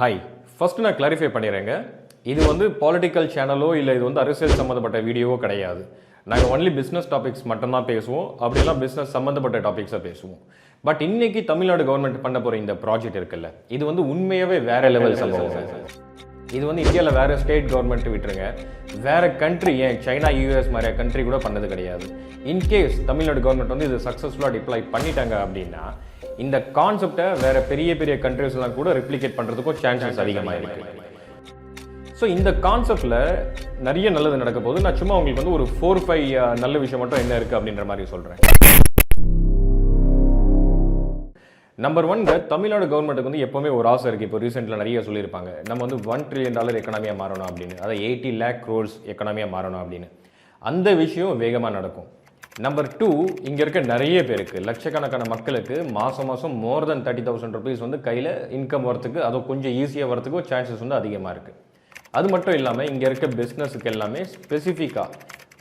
Hi first நான் clarify பண்ணிடுறேங்க. இது வந்து பொலிட்டிக்கல் சேனலோ இல்லை இது வந்து அரசியல் சம்மந்தப்பட்ட வீடியோவோ கிடையாது. நாங்கள் ஒன்லி பிஸ்னஸ் டாபிக்ஸ் மட்டும்தான் பேசுவோம். அப்படிலாம் பிஸ்னஸ் சம்மந்தப்பட்ட டாபிக்ஸாக பேசுவோம். பட் இன்னைக்கு தமிழ்நாடு கவர்மெண்ட் பண்ண போகிற இந்த ப்ராஜெக்ட் இருக்குல்ல இது வந்து உண்மையாகவே வேற லெவல் சம்பவம். இது வந்து இந்தியாவில் வேற ஸ்டேட் கவர்மெண்ட் விட்டுருங்க. வேற கண்ட்ரி ஏன் சைனா யூஎஸ் மாதிரியா கண்ட்ரி கூட பண்ணது கிடையாது. இன்கேஸ் தமிழ்நாடு கவர்மெண்ட் வந்து இது சக்ஸஸ்ஃபுல்லாக டிப்ளாய் பண்ணிட்டாங்க அப்படின்னா இந்த கான்செப்டை வேற பெரிய பெரிய countries எல்லாம் கூட ரிப்ளிகேட் பண்ணுறதுக்கும் சான்சஸ் அதிகமாக இருக்கு. ஸோ இந்த கான்செப்டில் நிறைய நல்லது நடக்க போகுது. நான் சும்மா உங்களுக்கு வந்து ஒரு ஃபோர் ஃபைவ் நல்ல விஷயம் மட்டும் என்ன இருக்குது அப்படின்ற மாதிரி சொல்கிறேன் நம்பர் ஒன் தமிழ்நாடு கவர்மெண்ட்டுக்கு வந்து எப்போவுமே ஒரு ஆசை இருக்குது இப்போ ரீசெண்டில் நிறைய சொல்லியிருப்பாங்க. நம்ம வந்து ஒன் ட்ரில்லியன் டாலர் எக்கனாமியாக மாறணும் அப்படின்னு. அதாவது எயிட்டி லேக் க்ரோர்ஸ் எக்கனாமியாக மாறணும் அப்படின்னு. அந்த விஷயம் வேகமாக நடக்கும். நம்பர் டூ இங்கே இருக்க நிறைய பேருக்கு லட்சக்கணக்கான மக்களுக்கு மாதம் மாதம் more than thirty thousand rupees வந்து கையில் இன்கம் வரத்துக்கு அது கொஞ்சம் ஈஸியாக வரத்துக்கு சான்சஸ் வந்து அதிகமாக இருக்குது அது மட்டும் இல்லாமல் இங்கே இருக்க பிஸ்னஸுக்கு எல்லாமே ஸ்பெசிஃபிக்காக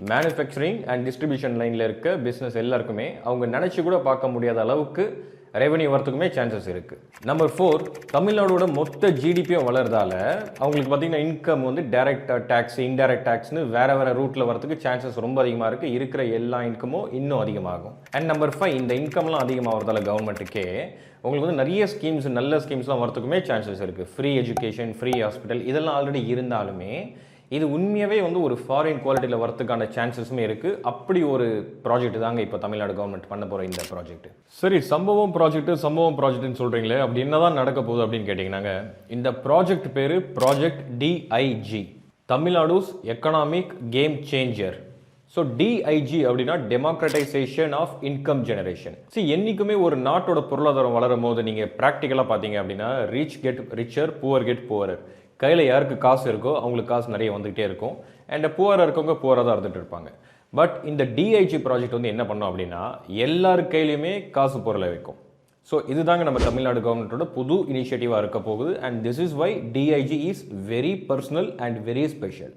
மேனுஃபேக்சரிங் அண்ட் டிஸ்ட்ரிபியூஷன் லைனில் இருக்க பிஸ்னஸ் எல்லாருக்குமே அவங்க நினச்சி கூட பார்க்க முடியாத அளவுக்கு ரெவன்யூ வரத்துக்குமே சான்சஸ் இருக்குது நம்பர் ஃபோர் தமிழ்நாடோட மொத்த ஜிடிபியும் வளர்றதால அவங்களுக்கு பார்த்தீங்கன்னா இன்கம் வந்து டைரக்ட் டேக்ஸ் இன்டைரக்ட் டேக்ஸ்னு வேறு வேறு ரூட்டில் வரத்துக்கு சான்சஸ் ரொம்ப அதிகமாக இருக்குது இருக்கிற எல்லா இன்கமும் இன்னும் அதிகமாகும். அண்ட் நம்பர் ஃபைவ் இந்த இன்கம்லாம் அதிகமாகிறதால கவர்மெண்ட்டுக்கே உங்களுக்கு வந்து நிறைய ஸ்கீம்ஸ் நல்ல ஸ்கீம்ஸ்லாம் வரதுக்குமே சான்சஸ் இருக்குது ஃப்ரீ எஜுகேஷன் ஃப்ரீ ஹாஸ்பிட்டல் இதெல்லாம் ஆல்ரெடி இருந்தாலுமே இது உண்மையாகவே வந்து ஒரு ஃபாரின் குவாலிட்டியில் வரதுக்கான சான்சஸுமே இருக்குது அப்படி ஒரு ப்ராஜெக்ட் தாங்க இப்போ தமிழ்நாடு கவர்மெண்ட் பண்ண போகிற இந்த ப்ராஜெக்ட் சரி சம்பவம் ப்ராஜெக்ட் சம்பவம் ப்ராஜெக்ட்னு சொல்கிறீங்களே அப்படி என்னதான் நடக்க போகுது அப்படின்னு கேட்டிங்கன்னாங்க இந்த ப்ராஜெக்ட் பேர் project DIG Tamil Nadu's economic game changer so DIG அப்படின்னா democratization of income generation so என்றைக்குமே ஒரு நாட்டோட பொருளாதாரம் வளரும் போது நீங்கள் ப்ராக்டிக்கலாக பார்த்தீங்க அப்படின்னா rich get richer poor get poorer கையில் யாருக்கு காசு இருக்கோ அவங்களுக்கு காசு நிறைய வந்துகிட்டே இருக்கும். அண்ட் புவராக இருக்கவங்க புவராக தான் இருந்துட்டு இருப்பாங்க. பட் இந்த டிஐஜி ப்ராஜெக்ட் வந்து என்ன பண்ணோம் அப்படின்னா எல்லார் கையிலையுமே காசு பொருளை வைக்கும். ஸோ இதுதாங்க நம்ம தமிழ்நாடு கவர்மெண்ட்டோட புது இனிஷியேட்டிவாக இருக்க போகுது. And this is why DIG is very personal and very special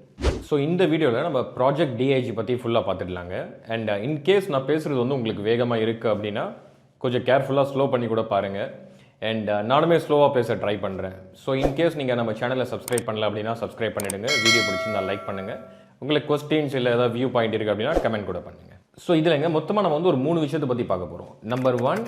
so இந்த வீடியோவில் நம்ம ப்ராஜெக்ட் டிஐஜி பற்றி ஃபுல்லாக பார்த்துடலாங்க. அண்ட் இன்கேஸ் uh, நான் பேசுகிறது வந்து உங்களுக்கு வேகமாக இருக்குது அப்படின்னா கொஞ்சம் கேர்ஃபுல்லாக ஸ்லோ பண்ணி கூட பாருங்கள் அண்ட் uh, நானுமே ஸ்லோவாக பேச ட்ரை பண்ணுறேன் ஸோ இன்கேஸ் நீங்கள் நம்ம சேனலை சப்ஸ்கிரைப் பண்ணல அப்படின்னா சப்ஸ்கிரைப் பண்ணிடுங்க. வீடியோ பிடிச்சிருந்தா லைக் பண்ணுங்கள் உங்களுக்கு கொஸ்டின்ஸ் இல்லை ஏதாவது வியூ பாயிண்ட் இருக்குது அப்படின்னா கமெண்ட் கூட பண்ணுங்கள் ஸோ இதுலங்க மொத்தமாக நம்ம வந்து ஒரு மூணு விஷயத்தை பற்றி பார்க்க போகிறோம் நம்பர் ஒன்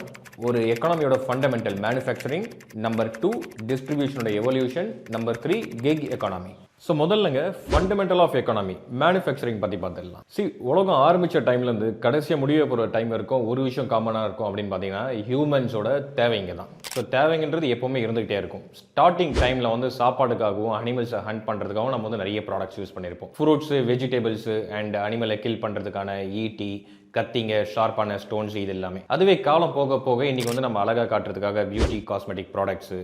ஒரு எக்கானமியோட fundamental manufacturing number two டிஸ்ட்ரிபியூஷனோட evolution number three gig economy so முதல்லங்க fundamental of economy manufacturing பற்றி பார்த்துடலாம். சி உலகம் ஆரம்பித்த டைம்லேருந்து கடைசியாக முடிய போகிற டைம் இருக்கும் ஒரு விஷயம் காமனாக இருக்கும் அப்படின்னு பார்த்தீங்கன்னா ஹியூமன்ஸோட தேவைங்க தான். ஸோ தேவைங்கன்றது எப்போவுமே இருந்துகிட்டே இருக்கும். ஸ்டார்டிங் டைமில் வந்து சாப்பாடுக்காகவும் அனிமல்ஸை ஹண்ட் பண்ணுறதுக்காகவும் நம்ம வந்து நிறைய ப்ராடக்ட்ஸ் யூஸ் பண்ணியிருப்போம் ஃப்ரூட்ஸு வெஜிடபிள்ஸு அண்ட் அனிமலை கில் பண்ணுறதுக்கான ஈட்டி கத்திங்க ஷார்ப்பான ஸ்டோன்ஸ் இது எல்லாமே. அதுவே காலம் போக போக இன்றைக்கி வந்து நம்ம அழகாக காட்டுறதுக்காக பியூட்டி காஸ்மெட்டிக் ப்ராடக்ட்ஸு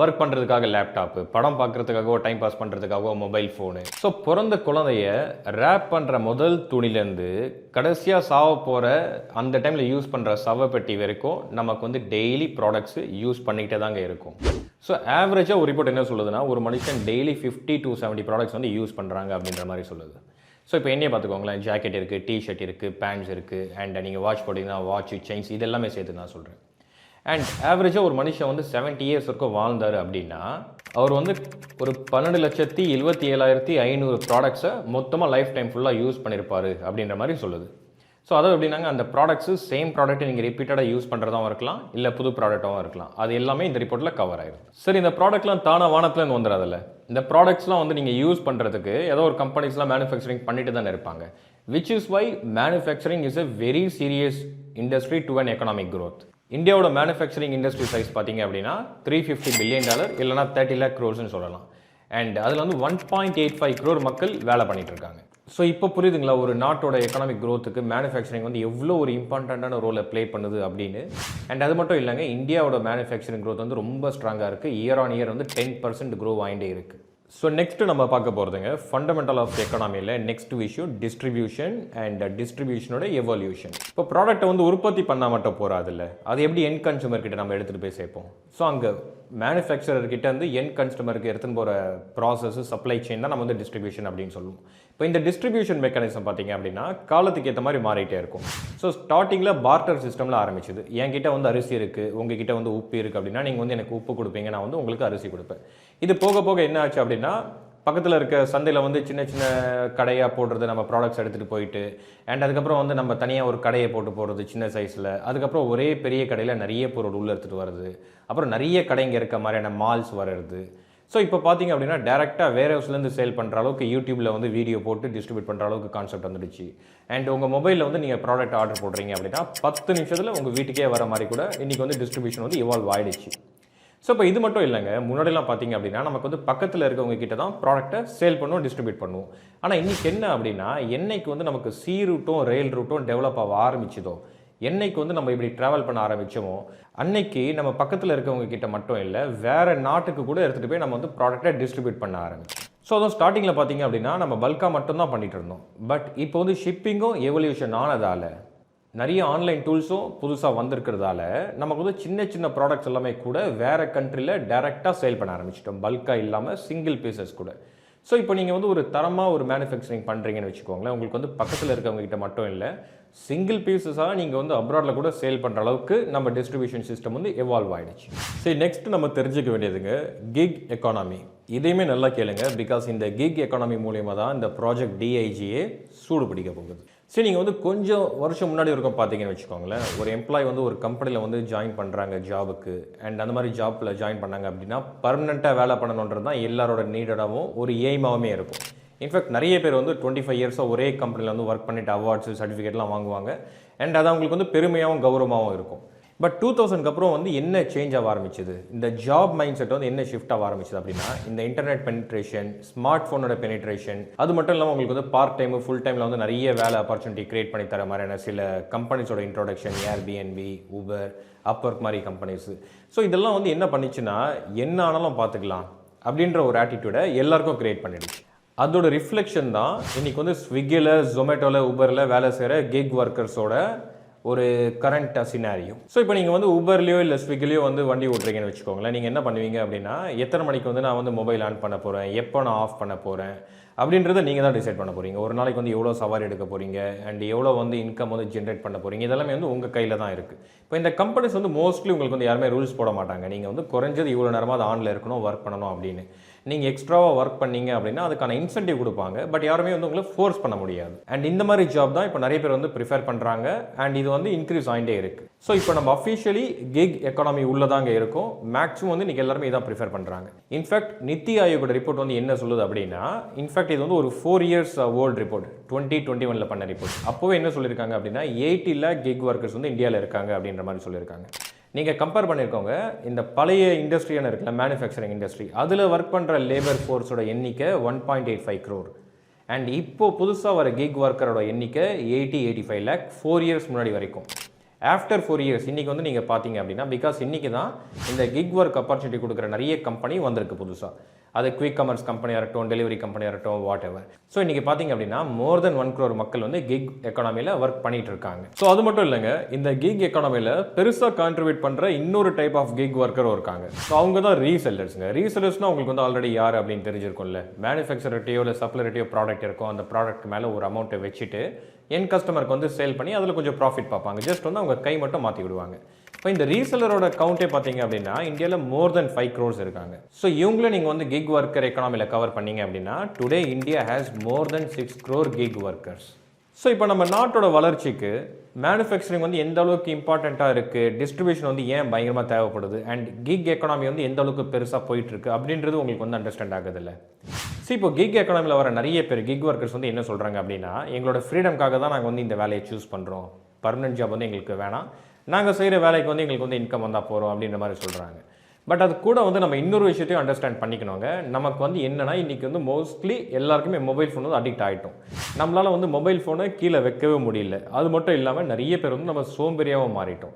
ஒர்க் பண்ணுறதுக்காக லேப்டாப்பு படம் பார்க்குறதுக்காகவோ டைம் பாஸ் பண்ணுறதுக்காகவோ மொபைல் ஃபோனு ஸோ பிறந்த குழந்தைய ரேப் பண்ணுற முதல் துணிலேருந்து கடைசியாக சாவ போகிற அந்த டைமில் யூஸ் பண்ணுற சவப்பெட்டி வரைக்கும் நமக்கு வந்து டெய்லி ப்ராடக்ட்ஸு யூஸ் பண்ணிக்கிட்டே தாங்க இருக்கும். ஸோ ஆவரேஜாக ஒரு ரிப்போர்ட் என்ன சொல்லுதுன்னா ஒரு மனுஷன் daily fifty to seventy products வந்து யூஸ் பண்ணுறாங்க அப்படின்ற மாதிரி சொல்லுது. ஸோ இப்போ என்னையே பார்த்துக்கோங்களேன் ஜாக்கெட் இருக்குது டிஷர்ட் இருக்குது பேண்ட்ஸ் இருக்குது அண்ட் நீங்கள் வாட்ச் போட்டிங்கன்னா வாட்ச் செயின்ஸ் இதெல்லாமே சேர்த்து நான் சொல்கிறேன் அண்ட் ஆவரேஜாக ஒரு மனுஷன் வந்து செவன்ட்டி இயர்ஸ் வரைக்கும் வாழ்ந்தார் அப்படின்னா அவர் வந்து ஒரு பன்னெண்டு லட்சத்தி எழுபத்தி ஏழாயிரத்தி ஐநூறு ப்ராடக்ட்ஸை மொத்தமாக லைஃப் டைம் ஃபுல்லாக யூஸ் பண்ணியிருப்பாரு அப்படின்ற மாதிரி சொல்லுது. ஸோ அதாவது எப்படின்னாங்க அந்த ப்ராடக்ட்ஸு சேம் ப்ராடக்ட்டை நீங்கள் ரிப்பீட்டடாக யூஸ் பண்ணுறதாகவும் இருக்கலாம் இல்லை புது ப்ராடக்ட்டாகவும் இருக்கலாம். அது எல்லாமே இந்த ரிப்போர்ட்டில் கவர் ஆயிடும் சரி இந்த ப்ராடக்ட்லாம் தானாக வானத்துலேருந்து வந்துடாதில்ல இந்த ப்ராடக்ட்ஸ்லாம் வந்து நீங்கள் யூஸ் பண்ணுறதுக்கு ஏதோ ஒரு கம்பெனிஸ்லாம் மேனுஃபேக்சரிங் பண்ணிட்டு தானே இருப்பாங்க. Which is why manufacturing is a very serious industry to and economic growth இந்தியாவோட மேனுஃபேக்சரிங் இண்டஸ்ட்ரி சைஸ் பார்த்தீங்க அப்படின்னா த்ரீ ஃபிஃப்டி பில்லியன் டாலர் இல்லைனா தேர்ட்டி லேக் க்ரோர்ஸ்னு சொல்லலாம். அண்ட் அதில் வந்து one point eight five crore மக்கள் வேலை பண்ணிட்டு இருக்காங்க. ஸோ இப்போ புரியுதுங்களா? ஒரு நாட்டோட எக்கனாமிக் க்ரோத்துக்கு மேனுஃபேக்சரிங் வந்து எவ்வளோ ஒரு இம்பார்ட்டண்ட்டான ரோலை ப்ளே பண்ணுது அப்படின்னு. அண்ட் அது மட்டும் இல்லைங்க இந்தியாவோட மேனுஃபேக்சரிங் க்ரோத் வந்து ரொம்ப ஸ்ட்ராங்காக இருக்குது இயர் ஆன் இயர் வந்து டென் பர்சன்ட் க்ரோ ஆகிட்டே இருக்குது ஸோ நெக்ஸ்ட்டு நம்ம பார்க்க போகிறதுங்க ஃபண்டமெண்டல் ஆஃப் எக்கனாமியில் நெக்ஸ்ட் விஷயம் டிஸ்ட்ரிபியூஷன் அண்ட் டிஸ்ட்ரிபியூஷனோட எவல்யூஷன் இப்போ ப்ராடக்ட்டை வந்து உற்பத்தி பண்ணால் மட்டும் போகாதில்ல அது எப்படி என் கன்சூமர் கிட்ட நம்ம எடுத்துகிட்டு போய் சேர்ப்போம்? ஸோ அங்கே மேனுஃபேக்சரர் கிட்ட இருந்து என் கன்சூமருக்கு எடுத்துன்னு போகிற ப்ராசஸ் சப்ளை செயின் தான் நம்ம வந்து டிஸ்ட்ரிபியூஷன் அப்படின்னு சொல்லுவோம். இப்போ இந்த டிஸ்ட்ரிபியூஷன் மெக்கானிசம் பார்த்தீங்க அப்படின்னா காலத்துக்கு ஏற்ற மாதிரி மாறிட்டே இருக்கும். ஸோ ஸ்டார்டிங்கில் பார்ட்டர் சிஸ்டமில் ஆரம்பிச்சது. என்கிட்ட வந்து அரிசி இருக்குது உங்ககிட்ட வந்து உப்பு இருக்குது அப்படின்னா நீங்கள் வந்து எனக்கு உப்பு கொடுப்பீங்க நான் வந்து உங்களுக்கு அரிசி கொடுப்பேன். இது போக போக என்ன ஆச்சு அப்படின்னா பக்கத்தில் இருக்க சந்தையில் வந்து சின்ன சின்ன கடையாக போடுறது நம்ம ப்ராடக்ட்ஸ் எடுத்துகிட்டு போயிட்டு அண்ட் அதுக்கப்புறம் வந்து நம்ம தனியாக ஒரு கடையை போட்டு போடுறது சின்ன சைஸில் அதுக்கப்புறம் ஒரே பெரிய கடையில் நிறைய பொருள் உள்ளே எடுத்துகிட்டு வர்றது. அப்புறம் நிறைய கடைங்க இருக்க மாதிரியான மால்ஸ் வர்றது. ஸோ இப்போ பார்த்தீங்க அப்படின்னா டேரெக்டாக வேர் ஹவுஸ்லேருந்து சேல் பண்ணுற அளவுக்கு யூடியூப்பில் வந்து வீடியோ போட்டு டிஸ்ட்ரிபியூட் பண்ணுற அளவுக்கு கான்செப்ட் வந்துடுச்சு. அண்ட் உங்கள் மொபைலில் வந்து நீங்கள் ப்ராடக்ட் ஆர்டர் போடுறீங்க அப்படின்னா பத்து நிமிஷத்தில் உங்கள் வீட்டுக்கே வர மாதிரி கூட இன்றைக்கி வந்து டிஸ்ட்ரிபியூஷன் வந்து இவால்வ் ஆகிடுச்சு ஸோ இப்போ இது மட்டும் இல்லைங்க. முன்னாடிலாம் பார்த்தீங்க அப்படின்னா நமக்கு வந்து பக்கத்தில் இருக்கவங்க கிட்ட தான் ப்ராடக்ட்டை சேல் பண்ணுவோம் டிஸ்ட்ரிபியூட் பண்ணுவோம். ஆனால் இன்றைக்கி என்ன அப்படின்னா என்னைக்கு வந்து நமக்கு சி ரூட்டும் ரயில் ரூட்டும் டெவலப் ஆக ஆரம்பிச்சதோ என்னைக்கு வந்து நம்ம இப்படி ட்ராவல் பண்ண ஆரம்பித்தோமோ அன்னைக்கு நம்ம பக்கத்தில் இருக்கவங்க கிட்ட மட்டும் இல்லை வேறு நாட்டுக்கு கூட எடுத்துகிட்டு போய் நம்ம வந்து ப்ராடக்டை டிஸ்ட்ரிபியூட் பண்ண ஆரம்பிச்சோம். ஸோ அதுவும் ஸ்டார்டிங்கில் பார்த்தீங்க அப்படின்னா நம்ம பல்காக மட்டும்தான் பண்ணிகிட்டு இருந்தோம். பட் இப்போ வந்து ஷிப்பிங்கும் எவல்யூஷன் ஆனதால் நிறைய ஆன்லைன் டூல்ஸும் புதுசாக வந்திருக்கிறதால நமக்கு வந்து சின்ன சின்ன ப்ராடக்ட்ஸ் எல்லாமே கூட வேறு கண்ட்ரியில் டைரெக்டாக சேல் பண்ண ஆரம்பிச்சிட்டோம். பல்காக இல்லாமல் சிங்கிள் பீசஸ் கூட. ஸோ இப்போ நீங்கள் வந்து ஒரு தரமாக ஒரு மேனுஃபேக்சரிங் பண்ணுறீங்கன்னு வச்சுக்கோங்களேன் உங்களுக்கு வந்து பக்கத்தில் இருக்கவங்க கிட்ட மட்டும் இல்லை சிங்கிள் பீசஸாக நீங்கள் வந்து அப்ராடில் கூட சேல் பண்ணுற அளவுக்கு நம்ம டிஸ்ட்ரிபியூஷன் சிஸ்டம் வந்து எவால்வ் ஆகிடுச்சு சரி நெக்ஸ்ட் நம்ம தெரிஞ்சுக்க வேண்டியதுங்க கிக் எக்கானமி இதையுமே நல்லா கேளுங்க பிகாஸ் இந்த கிக் எக்கானமி மூலியமாக தான் இந்த ப்ராஜெக்ட் டிஐஜியே சூடு பிடிக்க போகுது. சரி நீங்கள் வந்து கொஞ்சம் வருஷம் முன்னாடி இருக்கும் பார்த்தீங்கன்னு வச்சுக்கோங்களேன் ஒரு எம்ப்ளாய் வந்து ஒரு கம்பெனியில் வந்து ஜாயின் பண்ணுறாங்க ஜாபுக்கு அண்ட் அந்த மாதிரி ஜாப்பில் ஜாயின் பண்ணாங்க அப்படின்னா பர்மனெண்ட்டாக வேலை பண்ணணுன்றது தான் எல்லாரோட நீடடாகவும் ஒரு எய்மாகவுமே இருக்கும். இன்ஃபேக்ட் நிறைய பேர் வந்து டுவெண்ட்டி ஃபைவ் இயர்ஸாக ஒரே கம்பெனியில் வந்து ஒர்க் பண்ணிட்டு அவார்ட்ஸ் சர்டிஃபிகேட்லாம் வாங்குவாங்க. அண்ட் அது அவங்களுக்கு வந்து பெருமையாகவும் கௌரவமாகவும் இருக்கும். பட் டூ தௌசண்ட்க்கு அப்புறம் வந்து என்ன சேஞ்ச் ஆக ஆரம்பிச்சது? இந்த ஜாப் மைண்ட் செட் வந்து என்ன ஷிஃப்ட் ஆக ஆரம்பிச்சது அப்படின்னா இந்த இன்டர்நெட் பெனிட்ரேஷன் ஸ்மார்ட் ஃபோனோட பெனிட்ரேஷன் அது மட்டும் இல்லாமல் உங்களுக்கு வந்து பார்ட் டைம் ஃபுல் டைமில் வந்து நிறைய வேலை ஆப்பர்ச்சுனிட்டி கிரியேட் பண்ணி தர மாதிரியான சில கம்பெனிஸோட இன்ட்ரோடக்ஷன் ஏர்பிஎன்பி ஊபர் அப்ஒர்க் மாதிரி கம்பெனிஸ் ஸோ இதெல்லாம் வந்து என்ன பண்ணிச்சுன்னா என்ன ஆனாலும் பார்த்துக்கலாம் அப்படின்ற ஒரு ஆட்டிடியூடை எல்லாருக்கும் கிரியேட் பண்ணிடுச்சு. அதோட ரிஃப்ளெக்ஷன் தான் இன்னைக்கு வந்து ஸ்விக்கியில் ஜொமேட்டோவில் ஊபரில் வேலை செய்கிற கிக் ஒர்க்கர்ஸோட ஒரு கரண்ட் சினாரியும் ஸோ இப்போ நீங்கள் வந்து ஊபர்லேயோ இல்லை ஸ்விக்கிலையோ வந்து வண்டி ஓட்டுறீங்கன்னு வச்சுக்கோங்களேன். நீங்கள் என்ன பண்ணுவீங்க அப்படின்னா எத்தனை மணிக்கு வந்து நான் வந்து மொபைல் ஆன் பண்ண போகிறேன் எப்போ நான் ஆஃப் பண்ண போகிறேன் அப்படின்றத நீங்கள் தான் டிசைட் பண்ண போகிறீங்க ஒரு நாளைக்கு வந்து எவ்வளோ சவாரி எடுக்க போகிறீங்க அண்ட் எவ்வளோ வந்து இன்கம் வந்து ஜென்ரேட் பண்ண போகிறீங்க இதெல்லாமே வந்து உங்கள் கையில் தான் இருக்குது இப்போ இந்த கம்பெனிஸ் வந்து மோஸ்ட்லி உங்களுக்கு வந்து யாருமே ரூல்ஸ் போட மாட்டாங்க. நீங்கள் வந்து குறைஞ்சது இவ்வளோ நேரமாக அது ஆனில் இருக்கணும் ஒர்க் பண்ணணும் அப்படின்னு. நீங்கள் எக்ஸ்ட்ராவாக ஒர்க் பண்ணீங்க அப்படின்னா அதுக்கான இன்சென்டிவ் கொடுப்பாங்க. பட் யாருமே வந்து உங்களை ஃபோர்ஸ் பண்ண முடியாது. அண்ட் இந்த மாதிரி ஜாப் தான் இப்போ நிறைய பேர் வந்து ப்ரிஃபர் பண்ணுறாங்க அண்ட் இது வந்து இன்க்ரீஸ் ஆகிட்டே இருக்குது ஸோ இப்போ நம்ம அஃபிஷியலி கிக் எக்கானமி உள்ளதாங்க இருக்கும். மேக்ஸிமம் வந்து இன்றைக்கி எல்லாருமே இதான் ப்ரிஃபர் பண்ணுறாங்க இன்ஃபேக்ட் நித்தி ஆயோகோட ரிப்போர்ட் வந்து என்ன சொல்லுது அப்படின்னா இன்ஃபேக்ட் இது வந்து ஒரு four years old report twenty twenty ஒனில் பண்ண ரிப்போர்ட் அப்போவே என்ன சொல்லியிருக்காங்க அப்படின்னா எயிட்டி லேக் கிக் ஒர்க்கர்ஸ் வந்து இந்தியாவில் இருக்காங்க அப்படின்ற மாதிரி சொல்லியிருக்காங்க. நீங்கள் கம்பேர் பண்ணியிருக்கோங்க இந்த பழைய இண்டஸ்ட்ரியான இருக்குல்ல மேனுஃபேக்சரிங் இண்டஸ்ட்ரி அதில் ஒர்க் பண்ணுற லேபர் ஃபோர்ஸோட எண்ணிக்கை one point eight five crore and இப்போது புதுசாக வர கிக் ஒர்க்கரோட எண்ணிக்கை eighty eighty five lakh four years முன்னாடி வரைக்கும். ஆஃப்டர் ஃபோர் இயர்ஸ் இன்றைக்கி வந்து நீங்கள் பார்த்தீங்க அப்படின்னா பிகாஸ் இன்றைக்கி தான் இந்த கிக் ஒர்க் ஆப்பர்ச்சுனிட்டி கொடுக்குற நிறைய கம்பெனி வந்திருக்கு புதுசாக அது குயிக் கமர்ஸ் கம்பெனியாக இருக்கட்டும் டெலிவரி கம்பெனியாக இருக்கட்டும் வாட் எவர் ஸோ இன்றைக்கி பார்த்தீங்க அப்படின்னா மோர் தென் ஒன் க்ரோர் மக்கள் வந்து கிக் எக்கானமியில் ஒர்க் பண்ணிகிட்டு இருக்காங்க. ஸோ அது மட்டும் இல்லைங்க இந்த கிக் எக்கானமியில் பெருசாக கான்ட்ரிபியூட் பண்ணுற இன்னொரு டைப் ஆஃப் கிக் ஒர்க்கரும் இருக்காங்க. ஸோ அவங்க தான் ரீசெல்லர்ஸுங்க ரீசெல்லர்ஸ்னால் உங்களுக்கு வந்து ஆல்ரெடி யார் அப்படின்னு தெரிஞ்சிருக்கும்ல. மேனுஃபேக்சர்கிட்டயோ இல்லை சப்ளர்கிட்டயோ ப்ராடக்ட் இருக்கும் அந்த ப்ராடக்ட் மேலே ஒரு அமௌண்ட்டை வச்சுட்டு என் கஸ்டமருக்கு வந்து சேல் பண்ணி அதில் கொஞ்சம் ப்ராஃபிட் பார்ப்பாங்க. ஜஸ்ட் வந்து அவங்க கை மட்டும் மாற்றி விடுவாங்க. இப்போ இந்த ரீசெல்லரோட கவுண்டே பார்த்தீங்க அப்படின்னா இந்தியாவில் மோர் தென் ஃபைவ் க்ரோர்ஸ் இருக்காங்க. ஸோ இவங்கள நீங்கள் வந்து கிக் ஒர்க்கர் எக்கனாமியில் கவர் பண்ணீங்க அப்படின்னா today India has more than six crore gig workers so இப்போ நம்ம நாட்டோட வளர்ச்சிக்கு மேனுஃபேக்சரிங் வந்து எந்த அளவுக்கு இம்பார்ட்டண்ட்டாக இருக்குது டிஸ்ட்ரிபியூஷன் வந்து ஏன் பயங்கரமாக தேவைப்படுது அண்ட் கிக் எக்கனாமி வந்து எந்த அளவுக்கு பெருசாக போயிட்டுருக்கு அப்படின்றது உங்களுக்கு வந்து அண்டர்ஸ்டாண்ட் ஆகுதுல்ல. ஸோ இப்போ கிக் எக்கனாமியில் வர நிறைய பேர் கிக் ஒர்க்கர்ஸ் வந்து என்ன சொல்கிறாங்க அப்படின்னா எங்களோட ஃப்ரீடம்காக தான் நாங்கள் வந்து இந்த வேலையை சூஸ் பண்ணுறோம் பர்மனெண்ட் ஜாப் வந்து எங்களுக்கு வேணாம். நாங்கள் செய்கிற வேலைக்கு வந்து எங்களுக்கு வந்து இன்கம் வந்தால் போகிறோம் அப்படின்ற மாதிரி சொல்கிறாங்க பட் அது கூட வந்து நம்ம இன்னொரு விஷயத்தையும் அண்டர்ஸ்டாண்ட் பண்ணிக்கணுங்க. நமக்கு வந்து என்னென்னா இன்றைக்கி வந்து மோஸ்ட்லி எல்லாருக்குமே மொபைல் ஃபோன் வந்து அடிக்ட் ஆகிட்டோம் நம்மளால் வந்து மொபைல் ஃபோனை கீழே வைக்கவே முடியல. அது மட்டும் இல்லாமல் நிறைய பேர் வந்து நம்ம சோம்பேறியாகவும் மாறிட்டோம்.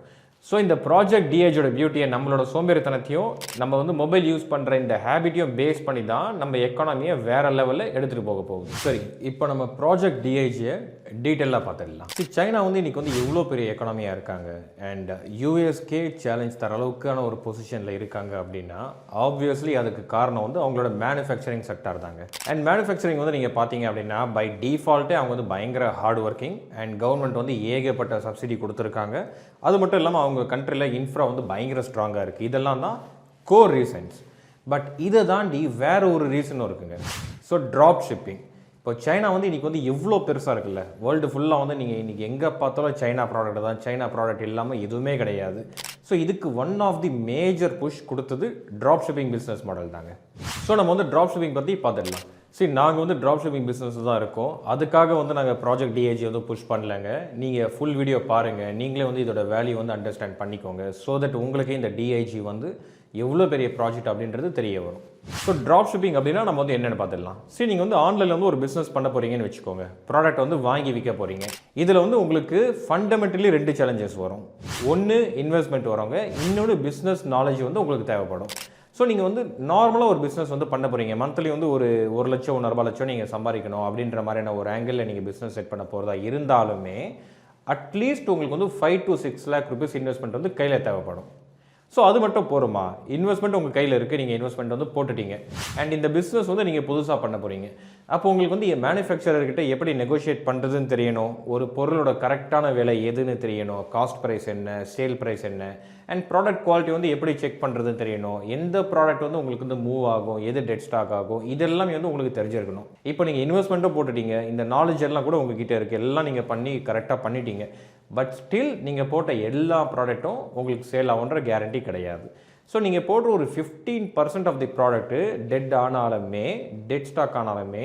ஸோ இந்த ப்ராஜெக்ட் டிஏஜோட பியூட்டியை நம்மளோட சோம்பேறித்தனத்தையும் நம்ம வந்து மொபைல் யூஸ் பண்ணுற இந்த ஹேபிட்டையும் பேஸ் பண்ணி தான் நம்ம எக்கானமியை வேறு லெவலில் எடுத்துகிட்டு போக போகுது. சரி இப்போ நம்ம ப்ராஜெக்ட் டிஐஜியை டீட்டெயிலாக பார்த்துடலாம். ஸோ சைனா வந்து இன்றைக்கி வந்து எவ்வளோ பெரிய எக்கனாமியாக இருக்காங்க? அண்ட் யூஎஸ்கே சேலஞ்ச் தர அளவுக்கான ஒரு பொசிஷனில் இருக்காங்க அப்படின்னா ஆப்வியஸ்லி அதுக்கு காரணம் வந்து அவங்களோட மேனுஃபேக்சரிங் செக்டார் தாங்க. அண்ட் மேனுஃபேக்சரிங் வந்து நீங்கள் பார்த்தீங்க அப்படின்னா பை டிஃபால்ட்டே அவங்க வந்து பயங்கர ஹார்ட் ஒர்க்கிங் அண்ட் கவர்மெண்ட் வந்து ஏகப்பட்ட சப்சிடி கொடுத்துருக்காங்க. அது மட்டும் இல்லாமல் அவங்க கண்ட்ரியில் இன்ஃப்ரா வந்து பயங்கர ஸ்ட்ராங்காக இருக்குது இதெல்லாம் தான் கோர் ரீசன்ஸ் பட் இதை தாண்டி வேறு ஒரு ரீசனும் இருக்குங்க. ஸோ ட்ராப் ஷிப்பிங் இப்போ சைனா வந்து இன்றைக்கி வந்து எவ்வளோ பெருசாக இருக்குல்ல? வேர்ல்டு ஃபுல்லாக வந்து நீங்கள் இன்றைக்கி எங்கே பார்த்தாலும் சைனா ப்ராடக்ட் தான். சைனா ப்ராடக்ட் இல்லாமல் எதுவுமே கிடையாது. ஸோ இதுக்கு one of the major push கொடுத்தது ட்ராப் ஷிப்பிங் பிஸ்னஸ் மாடல் தாங்க. ஸோ நம்ம வந்து ட்ராப் ஷிப்பிங் பற்றி பார்த்துடலாம். சரி நாங்கள் வந்து ட்ராப் ஷிப்பிங் பிஸ்னஸ் தான் இருக்கோம். அதுக்காக வந்து நாங்கள் ப்ராஜெக்ட் டிஏஜி வந்து புஷ் பண்ணலங்க. நீங்கள் ஃபுல் வீடியோ பாருங்கள் நீங்களே வந்து இதோட வேல்யூ வந்து அண்டர்ஸ்டாண்ட் பண்ணிக்கோங்க. ஸோ தட் உங்களுக்கு இந்த டிஐஜி வந்து எவ்வளோ பெரிய ப்ராஜெக்ட் அப்படின்றது தெரிய வரும். ஸோ ட்ராப் ஷிப்பிங் அப்படின்னா நம்ம வந்து என்னென்னு பார்த்துடலாம். சரி நீங்கள் வந்து ஆன்லைனில் வந்து ஒரு பிஸ்னஸ் பண்ண போகிறீங்கன்னு வச்சுக்கோங்க. ப்ராடக்ட் வந்து வாங்கி விற்க போகிறீங்க இதில் வந்து உங்களுக்கு ஃபண்டமெண்டலி ரெண்டு சேலஞ்சஸ் வரும். ஒன்று இன்வெஸ்ட்மெண்ட் வரவங்க இன்னொன்று பிஸ்னஸ் நாலேஜ் வந்து உங்களுக்கு தேவைப்படும். ஸோ நீங்கள் வந்து நார்மலாக ஒரு பிஸ்னஸ் வந்து பண்ண போகிறீங்க மந்த்லி வந்து ஒரு ஒரு லட்சம் ஒன்றரை லட்சம் நீங்கள் சம்பாதிக்கணும் அப்படின்ற மாதிரியான ஒரு ஆங்கிளில் நீங்கள் பிஸ்னஸ் செட் பண்ண போகிறதா இருந்தாலுமே அட்லீஸ்ட் உங்களுக்கு வந்து five to six lakh rupees investment வந்து கையில் தேவைப்படும். ஸோ அது மட்டும் போருமா? இன்வெஸ்ட்மெண்ட் உங்கள் கையில் இருக்குது நீங்கள் இன்வெஸ்ட்மெண்ட் வந்து போட்டுட்டீங்க. அண்ட் இந்த பிஸ்னஸ் வந்து நீங்கள் புதுசாக பண்ண போகிறீங்க அப்போ உங்களுக்கு வந்து மேனுஃபேக்சரர்கிட்ட எப்படி நெகோஷியேட் பண்ணுறதுன்னு தெரியணும். ஒரு பொருளோட கரெக்டான விலை எதுன்னு தெரியணும். காஸ்ட் ப்ரைஸ் என்ன சேல் ப்ரைஸ் என்ன அண்ட் ப்ராடக்ட் குவாலிட்டி வந்து எப்படி செக் பண்ணுறதுன்னு தெரியணும். எந்த ப்ராடக்ட் வந்து உங்களுக்கு வந்து மூவ் ஆகும் எது டெட் ஸ்டாக் ஆகும் இதெல்லாமே வந்து உங்களுக்கு தெரிஞ்சிருக்கணும். இப்போ நீங்கள் இன்வெஸ்ட்மெண்ட்டும் போட்டுட்டீங்க. இந்த நாலேஜ் எல்லாம் கூட உங்ககிட்ட இருக்குது எல்லாம் நீங்கள் பண்ணி கரெக்டாக பண்ணிட்டீங்க. பட் ஸ்டில் நீங்கள் போட்ட எல்லா ப்ராடக்ட்டும் உங்களுக்கு சேல் ஆகுன்ற கேரண்டி கிடையாது. ஸோ நீங்கள் போடுற ஒரு fifteen percent of the product dead ஆனாலுமே டெட் ஸ்டாக் ஆனாலுமே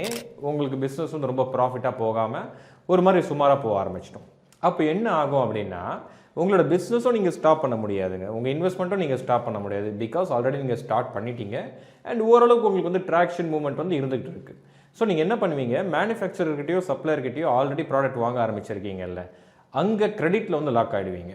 உங்களுக்கு பிஸ்னஸ் வந்து ரொம்ப ப்ராஃபிட்டாக போகாமல் ஒரு மாதிரி சுமாராக போக ஆரம்பிச்சிட்டோம் அப்போ என்ன ஆகும் அப்படின்னா உங்களோட பிஸ்னஸும் நீங்கள் ஸ்டாப் பண்ண முடியாதுங்க. உங்கள் இன்வெஸ்ட்மெண்ட்டும் நீங்கள் ஸ்டாப் பண்ண முடியாது. பிகாஸ் ஆல்ரெடி நீங்கள் ஸ்டார்ட் பண்ணிட்டீங்க. அண்ட் ஓரளவுக்கு உங்களுக்கு வந்து ட்ராக்ஷன் மூவ்மெண்ட் வந்து இருந்துகிட்டு இருக்குது ஸோ நீங்கள் என்ன பண்ணுவீங்க? மேனுஃபேக்சரர்கிட்டயோ சப்ளையர்கிட்டயோ ஆல்ரெடி ப்ராடக்ட் வாங்க ஆரம்பிச்சிருக்கீங்கல்ல. அங்கே கிரெடிட்டில் வந்து லாக் ஆகிடுவீங்க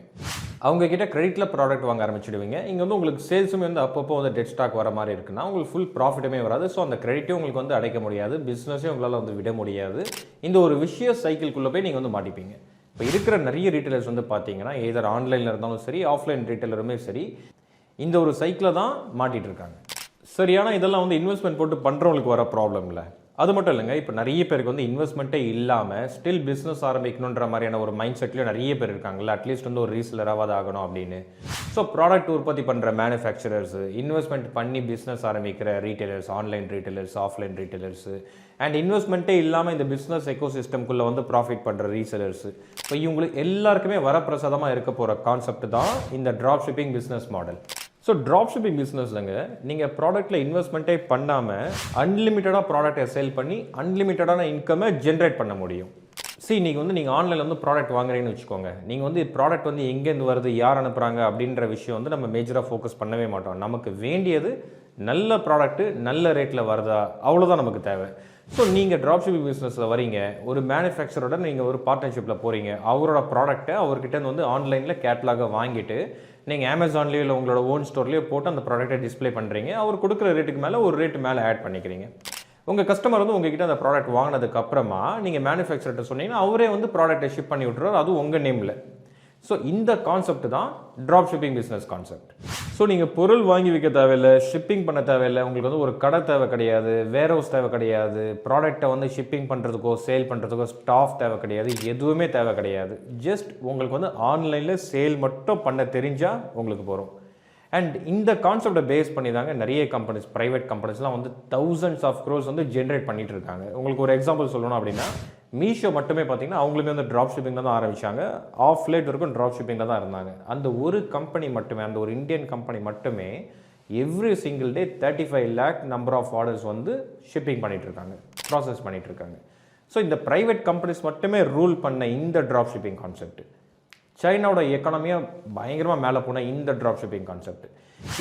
அவங்கக்கிட்ட கிரெடிட்டில் ப்ராடக்ட் வாங்க ஆரம்பிச்சிடுவீங்க. இங்கே வந்து உங்களுக்கு சேல்ஸுமே வந்து அப்பப்போ வந்து டெட் ஸ்டாக் வர மாதிரி இருக்குன்னா உங்களுக்கு ஃபுல் ப்ராஃபிட்டுமே வராது. ஸோ அந்த கிரெடிட்டையும் உங்களுக்கு வந்து அடைக்க முடியாது. பிஸ்னஸையும் உங்களால் வந்து விட முடியாது. இந்த ஒரு விஷய சைக்கிள்குள்ளே போய் நீங்கள் வந்து மாட்டிப்பீங்க. இப்போ இருக்கிற நிறைய ரீட்டைலர்ஸ் வந்து பார்த்தீங்கன்னா எதர் ஆன்லைனில் இருந்தாலும் சரி ஆஃப்லைன் ரீட்டைலருமே சரி இந்த ஒரு சைக்கிளை தான் மாட்டிகிட்ருக்காங்க சரி ஆனால் இதெல்லாம் வந்து இன்வெஸ்ட்மெண்ட் போட்டு பண்ணுறவங்களுக்கு வர ப்ராப்ளம் இல்லை. அது மட்டும் இல்லைங்க இப்போ நிறைய பேருக்கு வந்து இன்வெஸ்ட்மெண்ட்டே இல்லாமல் ஸ்டில் பிஸ்னஸ் ஆரம்பிக்கணுன்ற மாதிரியான ஒரு மைண்ட் செட்லேயும் நிறைய பேர் இருக்காங்கல்ல. அட்லீஸ்ட் வந்து ஒரு ரீசலராவது ஆகணும் அப்படின்னு. ஸோ ப்ராடக்ட் உற்பத்தி பண்ணுற மேனுஃபேக்சரர்ஸ் இன்வெஸ்ட்மெண்ட் பண்ணி பிஸ்னஸ் ஆரம்பிக்கிற retailers online retailers offline retailers and இன்வெஸ்ட்மெண்ட்டே இல்லாமல் இந்த பிஸ்னஸ் எக்கோ சிஸ்டம்குள்ளே வந்து ப்ராஃபிட் பண்ணுற ரீசெலர்ஸ் இப்போ இவங்களுக்கு எல்லாருக்குமே வரப்பிரசாதமாக இருக்க போகிற கான்செப்ட் தான் இந்த drop shipping business model so drop shipping பிஸ்னஸ்லங்க நீங்கள் ப்ராடக்ட்டில் இன்வெஸ்ட்மெண்ட்டே பண்ணாமல் அன்லிமிட்டடாக ப்ராடக்ட்டை சேல் பண்ணி அன்லிமிட்டடான இன்கமை ஜென்ரேட் பண்ண முடியும். சி நீங்கள் வந்து நீங்கள் ஆன்லைனில் வந்து ப்ராடக்ட் வாங்குறீங்கன்னு வச்சுக்கோங்க. நீங்கள் வந்து ப்ராடக்ட் வந்து எங்கேருந்து வருது யார் அனுப்புகிறாங்க அப்படின்ற விஷயம் வந்து நம்ம மேஜராக ஃபோக்கஸ் பண்ணவே மாட்டோம். நமக்கு வேண்டியது நல்ல ப்ராடக்ட்டு நல்ல ரேட்டில் வருதா? அவ்வளோதான் நமக்கு தேவை. ஸோ நீங்கள் ட்ராப் ஷிப்பிங் பிஸ்னஸில் வரீங்க ஒரு மேனுஃபேக்சரோட நீங்கள் ஒரு பார்ட்னர்ஷிப்பில் போகிறீங்க அவரோட ப்ராடக்ட்டை அவர்கிட்ட வந்து ஆன்லைனில் கேட்லாக வாங்கிட்டு நீங்கள் அமேசான்லேயோ இல்லை உங்களோட ஓன் ஸ்டோர்லேயோ போட்டு அந்த ப்ராடக்ட்டை டிஸ்ப்ளே பண்ணுறீங்க அவர் கொடுக்குற ரேட்டுக்கு மேலே ஒரு ரேட்டு மேலே ஆட் பண்ணிக்கிறீங்க. உங்கள் கஸ்டமர் வந்து உங்ககிட்ட அந்த ப்ராடக்ட் வாங்கினதுக்கு அப்புறமா நீங்கள் மேனுஃபேக்சர்கிட்ட சொன்னீங்கன்னா அவரே வந்து ப்ராடக்ட்டை ஷிப் பண்ணி விட்டுருவார். அதுவும் உங்கள் நேமில் ஸோ இந்த கான்செப்ட் தான் drop shipping business concept so நீங்கள் பொருள் வாங்கி விற்க தேவையில்லை ஷிப்பிங் பண்ண தேவையில்லை உங்களுக்கு வந்து ஒரு கடை தேவை கிடையாது வேர் ஹவுஸ் தேவை கிடையாது ப்ராடக்ட்டை வந்து ஷிப்பிங் பண்ணுறதுக்கோ சேல் பண்ணுறதுக்கோ ஸ்டாஃப் தேவை கிடையாது எதுவுமே தேவை கிடையாது. ஜஸ்ட் உங்களுக்கு வந்து ஆன்லைனில் சேல் மட்டும் பண்ண தெரிஞ்சால் உங்களுக்கு போகிறோம் அண்ட் இந்த கான்செப்டை பேஸ் பண்ணி தாங்க நிறைய கம்பெனிஸ் ப்ரைவேட் கம்பெனிஸ்லாம் வந்து தௌசண்ட்ஸ் ஆஃப் க்ரோஸ் வந்து ஜென்ரேட் பண்ணிகிட்டு இருக்காங்க. உங்களுக்கு ஒரு எக்ஸாம்பிள் சொல்லணும் அப்படின்னா மீஷோ மட்டுமே பார்த்தீங்கன்னா அவங்களுமே வந்து ட்ராப் ஷிப்பிங்கில் தான் ஆரம்பித்தாங்க ஆஃப் லேட் வரைக்கும் ட்ராப் ஷிப்பிங்கில் தான் இருந்தாங்க. அந்த ஒரு கம்பெனி மட்டுமே அந்த ஒரு இந்தியன் கம்பெனி மட்டுமே every single day thirty five lakh number of orders வந்து ஷிப்பிங் பண்ணிகிட்ருக்காங்க இருக்காங்க. ப்ராசஸ் பண்ணிகிட்ருக்காங்க இருக்காங்க. ஸோ இந்த ப்ரைவேட் கம்பெனிஸ் மட்டுமே ரூல் பண்ண இந்த ட்ராப் ஷிப்பிங் கான்செப்ட் சைனாவோட எக்கனமியாக பயங்கரமாக மேலே போன இந்த ட்ராப் ஷிப்பிங் கான்செப்ட்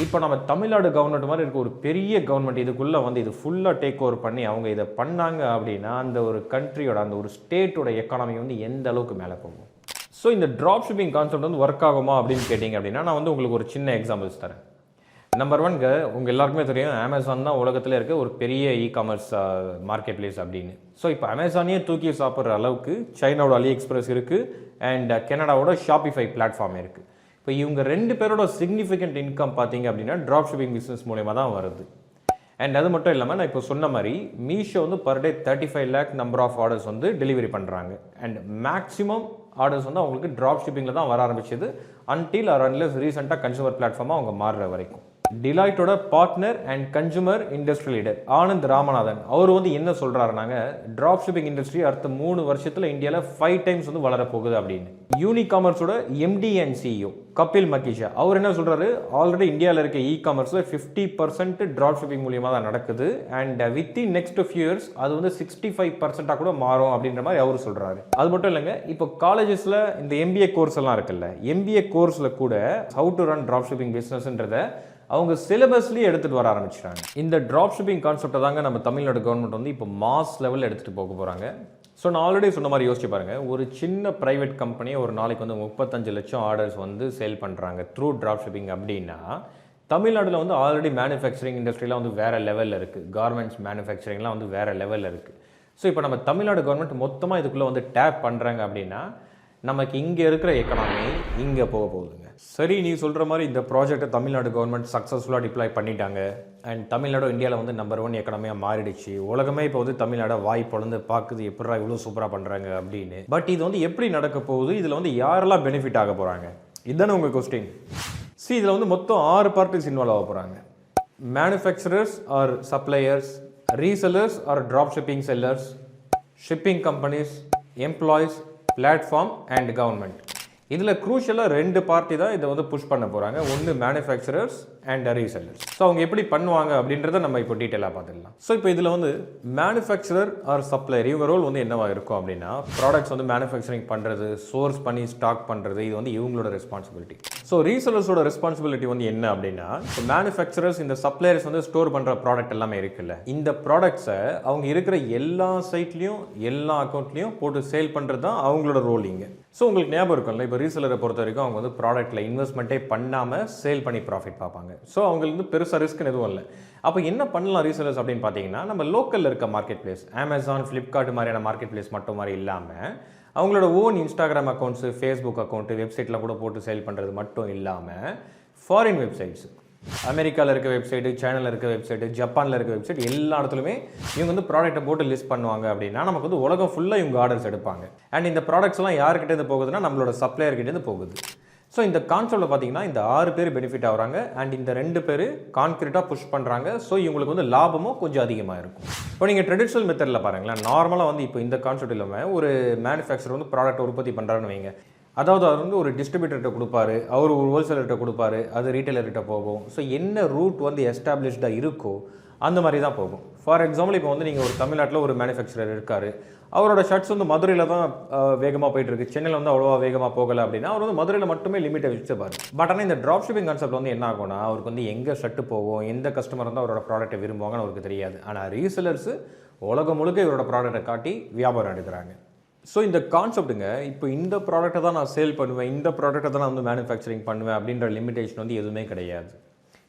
இப்போ நம்ம தமிழ்நாடு கவர்மெண்ட் மாதிரி இருக்க ஒரு பெரிய கவர்மெண்ட் இதுக்குள்ளே வந்து இது ஃபுல்லாக டேக் ஓவர் பண்ணி அவங்க இதை பண்ணாங்க அப்படின்னா அந்த ஒரு கண்ட்ரியோட அந்த ஒரு ஸ்டேட்டோட எக்கானமி வந்து எந்த அளவுக்கு மேலே போகும்? ஸோ இந்த ட்ராப் ஷிப்பிங் கான்செப்ட் வந்து ஒர்க் ஆகுமா அப்படின்னு கேட்டிங்க அப்படின்னா நான் வந்து உங்களுக்கு ஒரு சின்ன எக்ஸாம்பிள்ஸ் தரேன். நம்பர் ஒன்க்கு உங்கள் எல்லாருக்குமே தெரியும் அமேசான் தான் உலகத்தில் இருக்க ஒரு பெரிய இ காமர்ஸ் மார்க்கெட் பிளேஸ் அப்படின்னு. ஸோ இப்போ அமேசானே தூக்கி சாப்பிட்ற அளவுக்கு சைனாவோட அலி எக்ஸ்பிரஸ் இருக்குது அண்ட் கனடாவோட ஷாப்பிஃபை பிளாட்ஃபார்ம் இருக்குது இப்போ இவங்க ரெண்டு பேரோட சிக்னிஃபிகண்ட் இன்கம் பார்த்தீங்க அப்படின்னா ட்ராப் ஷிப்பிங் பிஸ்னஸ் மூலயமா தான் வருது. அண்ட் அது மட்டும் இல்லாமல் நான் இப்போ சொன்ன மாதிரி மீஷோ வந்து per day thirty five lakh number of orders வந்து டெலிவரி பண்ணுறாங்க அண்ட் மேக்ஸிமம் ஆர்டர்ஸ் வந்து அவங்களுக்கு ட்ராப் ஷிப்பிங்கில் தான் வர ஆரம்பிச்சது அன்டில் ஆர் அன்லெஸ் ரீசெண்டாக கன்சூமர் பிளாட்ஃபார்மாக அவங்க மாறுற வரைக்கும். டிலாய்ட்டோட partner and consumer industry leader Anand Ramanathan. அவர் வந்து என்ன சொல்கிறாருனாங்க ட்ராப் ஷிப்பிங் இண்டஸ்ட்ரி அடுத்த மூணு வருஷத்தில் இந்தியாவில் ஃபைவ் டைம்ஸ் வந்து வளரப்போகுது போகுது அப்படின்னு யூனி காமர்ஸோட MD and CEO Kapil Mahesha. அவர் என்ன சொல்கிறாரு ஆல்ரெடி இந்தியாவில் இருக்க இ காமர்ஸில் ஃபிஃப்டி பர்சன்ட் ட்ராப் ஷிப்பிங் மூலியமாக தான் நடக்குது. அண்ட் வித்தின் நெக்ஸ்ட் ஃபியூ இயர்ஸ் அது வந்து சிக்ஸ்டி ஃபைவ் பர்சென்ட்டாக கூட மாறும் அப்படின்ற மாதிரி அவர் சொல்கிறாரு அது மட்டும் இல்லைங்க இப்போ காலேஜஸில் இந்த எம்பிஏ கோர்ஸ் எல்லாம் இருக்குல்ல எம்பிஏ கோர்ஸில் கூட how to run drop shipping பிஸ்னஸ்ன்றதை அவங்க சிலபஸ்லேயே எடுத்துகிட்டு வர ஆரம்பிச்சிட்டாங்க. இந்த ட்ராப் ஷிப்பிங் கான்செப்டை தாங்க நம்ம தமிழ்நாடு கவர்மெண்ட் வந்து இப்போ மாஸ் லெவலில் எடுத்துகிட்டு போக போகிறாங்க ஸோ நான் ஆல்ரெடி சொன்ன மாதிரி யோசிச்சு பாருங்கள் ஒரு சின்ன ப்ரைவேட் கம்பெனி ஒரு நாளைக்கு வந்து முப்பத்தஞ்சு லட்சம் ஆர்டர்ஸ் வந்து சேல் பண்ணுறாங்க த்ரூ ட்ராப் ஷிப்பிங் அப்படின்னா தமிழ்நாட்டில் வந்து ஆல்ரெடி மேனுஃபேக்சரிங் இண்டஸ்ட்ரியெலாம் வந்து வேறு லெவலில் இருக்குது கார்மெண்ட்ஸ் மேனுஃபேக்சரிங்லாம் வந்து வேறு லெவலில் இருக்குது ஸோ இப்போ நம்ம தமிழ்நாடு கவர்மெண்ட் மொத்தமாக இதுக்குள்ளே வந்து டேப் பண்ணுறாங்க அப்படின்னா நமக்கு இங்கே இருக்கிற எக்கனாமி இங்கே போக போகுதுங்க. சரி நீ சொல்கிற மாதிரி இந்த ப்ராஜெக்ட்டை தமிழ்நாடு கவர்மெண்ட் சக்ஸஸ்ஃபுல்லாக டிப்ளாய் பண்ணிட்டாங்க. அண்ட் தமிழ்நாடு இந்தியாவில் வந்து நம்பர் ஒன் எக்கனாமியாக மாறிடுச்சு. உலகமே இப்போ வந்து தமிழ்நாடை வாய் பொழந்து பார்க்குது எப்படா இவ்வளோ சூப்பராக பண்ணுறாங்க அப்படின்னு. பட் இது வந்து எப்படி நடக்க போகுது? இதில் வந்து யாரெல்லாம் பெனிஃபிட் ஆக போகிறாங்க இதுதானே உங்கள் கொஸ்டின் சி இதில் வந்து மொத்தம் ஆறு பார்ட்டிஸ் இன்வால்வ் ஆக போகிறாங்க manufacturers or suppliers resellers or drop shipping sellers shipping companies employees platform and government இதில் க்ரூஷியலாக ரெண்டு பார்ட்டி தான் இதை வந்து புஷ் பண்ண போகிறாங்க ஒன்று மேனுஃபேக்சரர்ஸ் அண்ட் ரீசெல்லர்ஸ் ஸோ அவங்க எப்படி பண்ணுவாங்க அப்படின்றத நம்ம இப்போ டீட்டெயிலாக பார்த்துக்கலாம் ஸோ இப்போ இதில் வந்து மேனுஃபேக்சரர் ஆர் சப்ளையர் இவங்க ரோல் வந்து என்னவாக இருக்கும் அப்படின்னா ப்ராடக்ட்ஸ் வந்து மேனுஃபேக்சரிங் பண்ணுறது சோர்ஸ் பண்ணி ஸ்டாக் பண்ணுறது இது வந்து இவங்களோட ரெஸ்பான்சிபிலிட்டி ஸோ ரீசெல்லர்ஸோட ரெஸ்பான்சிபிலிட்டி வந்து என்ன அப்படின்னா இப்போ மேனுஃபேக்சரர்ஸ் இந்த சப்ளையர்ஸ் வந்து ஸ்டோர் பண்ணுற ப்ராடக்ட் எல்லாமே இருக்குல்ல இந்த ப்ராடக்ட்ஸை அவங்க இருக்கிற எல்லா சைட்லேயும் எல்லா அக்கௌண்ட்லேயும் போட்டு சேல் பண்ணுறது தான் அவங்களோட ரோல் இங்கே ஸோ உங்களுக்கு ஞாபகம் இருக்கும்ல இப்போ ரீசெலரை பொறுத்த வரைக்கும் அவங்க வந்து ப்ராடக்ட்டில் இன்வெஸ்ட்மெண்ட்டே பண்ணாமல் சேல் பண்ணி ப்ராஃபிட் பார்ப்பாங்க. ஸோ அவங்களுக்கு வந்து பெருசாக ரிஸ்க்குன்னு எதுவும் இல்லை. அப்போ என்ன பண்ணலாம் ரீசெலர்ஸ் அப்படின்னு பார்த்தீங்கன்னா நம்ம லோக்கலில் இருக்க மார்க்கெட் பிளேஸ் அமேசான் ஃப்ளிப்கார்ட் மாதிரியான மார்க்கெட் பிளேஸ் மட்டும் மாதிரி இல்லாமல் அவங்களோட own Instagram accounts Facebook account வெப்சைட்டில் கூட போட்டு சேல் பண்ணுறது மட்டும் இல்லாமல் ஃபாரின் வெப்சைட்ஸ் அமெரிக்காவில் இருக்க வெப்சைட்டு சைனாவில் இருக்க வெப்சைட்டு ஜப்பானில் இருக்க வெப்சைட் எல்லா இடத்துலையுமே இவங்க வந்து ப்ராடக்ட்டை போட்டு லிஸ்ட் பண்ணுவாங்க அப்படின்னா நமக்கு வந்து உலகம் ஃபுல்லாக இவங்க ஆர்டர்ஸ் எடுப்பாங்க. அண்ட் இந்த ப்ராடக்ட்ஸ்லாம் யார்கிட்டேருந்து போகுதுன்னா நம்மளோட சப்ளையர்கிட்டேருந்து போகுது. ஸோ இந்த கான்செப்டில் பார்த்தீங்கன்னா இந்த ஆறு பேர் பெனிஃபிட் ஆகிறாங்க. அண்ட் இந்த ரெண்டு பேர் கான்க்ரீட்டாக புஷ் பண்ணுறாங்க ஸோ இவங்களுக்கு வந்து லாபமும் கொஞ்சம் அதிகமாக இருக்கும். இப்போ நீங்கள் ட்ரெடிஷ்னல் மெத்தடில் பாருங்களேன். நார்மலாக வந்து இப்போ இந்த கான்செப்ட் இல்லாமல் ஒரு மேனுஃபேக்சர் வந்து ப்ராடக்ட் உற்பத்தி பண்ணுறாருன்னு வைங்க. அதாவது அவர் வந்து ஒரு டிஸ்ட்ரிபியூட்டர்கிட்ட கொடுப்பாரு அவர் ஒரு ஹோல்சேலர்கிட்ட கொடுப்பாரு அது ரீட்டைலர்கிட்ட போகும். ஸோ என்ன ரூட் வந்து எஸ்டாப்ளிஷ்டாக இருக்கோ அந்த மாதிரி தான் போகும். ஃபார் எக்ஸாம்பிள் இப்போ வந்து நீங்கள் ஒரு தமிழ்நாட்டில் ஒரு மேனுஃபேக்சரர் இருக்கார் அவரோட ஷர்ட்ஸ் வந்து மதுரையில் தான் வேகமாக போயிட்டு இருக்கு சென்னையில் வந்து அவ்வளோவா வேகமாக போகலை அப்படின்னா அவர் வந்து மதுரையில் மட்டுமே லிமிட்டை வச்சுப்பார் பட் ஆனால் இந்த ட்ராப் ஷிப்பிங் கான்செப்ட் வந்து என்ன ஆகும்னா அவருக்கு வந்து எங்கே ஷர்ட் போகும் எந்த கஸ்டமர் வந்து அவரோட ப்ராடக்ட்டை விரும்புவாங்கன்னு அவருக்கு தெரியாது. ஆனால் ரீசெலர்ஸ் உலகம் முழுக்க இவரோட ப்ராடக்ட்டை காட்டி வியாபாரம் எடுக்கிறாங்க. ஸோ இந்த கான்செப்ட்டுங்க இப்போ இந்த ப்ராடக்ட்டை தான் நான் சேல் பண்ணுவேன் இந்த ப்ராடக்ட்டை தான் நான் வந்து மேனுஃபேக்சரிங் பண்ணுவேன் அப்படின்ற லிமிடேஷன் வந்து எதுவுமே கிடையாது.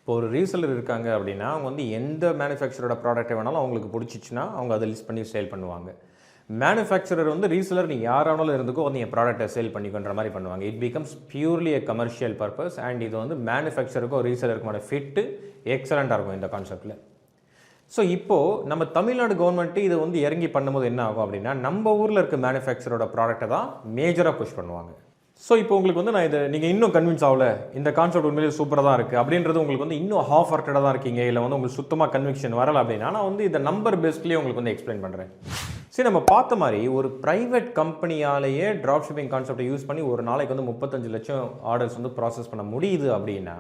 இப்போ ஒரு ரீசெலர் இருக்காங்க அப்படின்னா அவங்க வந்து எந்த மேனுஃபேக்சரோட ப்ராடக்ட்டை வேணாலும் அவங்களுக்கு பிடிச்சிச்சின்னா அவங்க அதை லிஸ்ட் பண்ணி சேல் பண்ணுவாங்க. மேனுஃபேக்சரர் வந்து ரீசெலர் நீ யாரானாலும் இருந்துக்கோ வந்து என் ப்ராடக்ட்டை சேல் பண்ணிக்கொன்ற மாதிரி பண்ணுவாங்க. It becomes purely a commercial purpose and இது வந்து மேனுஃபேக்சருக்கும் ரீசெலருக்குமான ஃபிட்டு எக்ஸலண்ட்டாக இருக்கும் இந்த கான்செப்ட்டில் ஸோ இப்போது நம்ம தமிழ்நாடு கவர்மெண்ட்டு இதை வந்து இறங்கி பண்ணும்போது என்ன ஆகும் அப்படின்னா நம்ம ஊரில் இருக்க மேனுஃபேக்சரோட ப்ராடக்ட்டை தான் மேஜராக புஷ் பண்ணுவாங்க. ஸோ இப்போ உங்களுக்கு வந்து நான் இதை நீங்கள் இன்னும் கன்வின்ஸ் ஆகல இந்த கான்செப்ட் உண்மையிலே சூப்பராக தான் இருக்குது அப்படின்றது உங்களுக்கு வந்து இன்னும் ஹாஃப் ஹார்ட்டடாக தான் இருக்கீங்க இல்லை வந்து உங்களுக்கு சுத்தமாக கன்விக்ஷன் வரல அப்படின்னா நான் வந்து இந்த நம்பர் பேஸ்ட்லேயே உங்களுக்கு வந்து எக்ஸ்பிளைன் பண்ணுறேன் சரி நம்ம பார்த்த மாதிரி ஒரு ப்ரைவேட் கம்பெனியாலேயே ட்ராப் ஷிப்பிங் கான்செப்டை யூஸ் பண்ணி ஒரு நாளைக்கு வந்து முப்பத்தஞ்சு லட்சம் ஆர்டர்ஸ் வந்து ப்ராசஸ் பண்ண முடியுது அப்படின்னா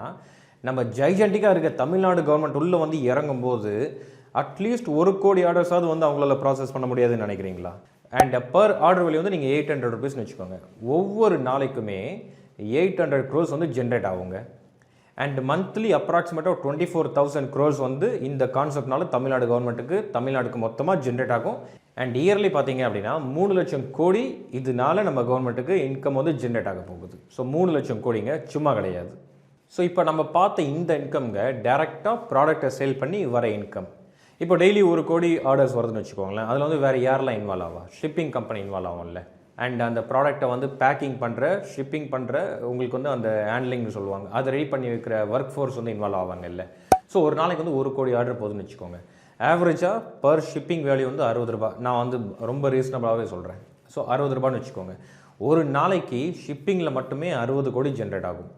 நம்ம ஜைஜென்டிக்காக இருக்க தமிழ்நாடு கவர்மெண்ட் உள்ளே வந்து இறங்கும்போது அட்லீஸ்ட் ஒரு கோடி ஆர்டர்ஸாவது வந்து அவங்களால ப்ராசஸ் பண்ண முடியாதுன்னு நினைக்கிறீங்களா? அண்ட் பர் ஆர்டர் வழி வந்து நீங்கள் எயிட் ஹண்ட்ரட் ருபீஸ்னு வச்சுக்கோங்க. ஒவ்வொரு நாளைக்குமே எயிட் ஹண்ட்ரட் க்ரோஸ் வந்து ஜென்ரேட் ஆகுங்க. அண்ட் மந்த்லி அப்ராக்சிமேட்டாக டுவெண்ட்டி ஃபோர் தௌசண்ட் க்ரோஸ் வந்து இந்த கான்செப்ட்னால தமிழ்நாடு கவர்மெண்ட்டுக்கு தமிழ்நாடுக்கு மொத்தமாக ஜென்ரேட் ஆகும். அண்ட் இயர்லி பார்த்தீங்க அப்படின்னா மூணு லட்சம் கோடி இதனால நம்ம கவர்மெண்ட்டுக்கு இன்கம் வந்து ஜென்ரேட் ஆக போகுது. ஸோ மூணு லட்சம் கோடிங்க சும்மா கிடையாது. ஸோ இப்போ நம்ம பார்த்த இந்த இன்கம்ங்க டேரெக்டாக ப்ராடக்ட்டை சேல் பண்ணி வர இன்கம் இப்போ டெய்லி ஒரு கோடி ஆர்டர்ஸ் வருதுன்னு வச்சுக்கோங்களேன் அதில் வந்து வேறு யாரெல்லாம் இன்வால்வ் ஆவா? ஷிப்பிங் கம்பெனி இன்வால்வ் ஆகும்ல அண்ட் அந்த ப்ராடக்ட்டை வந்து பேக்கிங் பண்ணுற ஷிப்பிங் பண்ணுற உங்களுக்கு வந்து அந்த ஹேண்ட்லிங்னு சொல்லுவாங்க. அதை ரெடி பண்ணி வைக்கிற ஒர்க் ஃபோர்ஸ் வந்து இன்வால்வ் ஆவாங்க இல்லை. ஸோ ஒரு நாளைக்கு வந்து ஒரு கோடி ஆர்டர் போகுதுன்னு வச்சுக்கோங்க. ஆவரேஜாக பர் ஷிப்பிங் வேல்யூ வந்து அறுபது ரூபாய். நான் வந்து ரொம்ப ரீசனபிளாகவே சொல்கிறேன் ஸோ அறுபது ரூபான்னு வச்சுக்கோங்க. ஒரு நாளைக்கு ஷிப்பிங்கில் மட்டுமே அறுபது கோடி ஜென்ரேட் ஆகும்.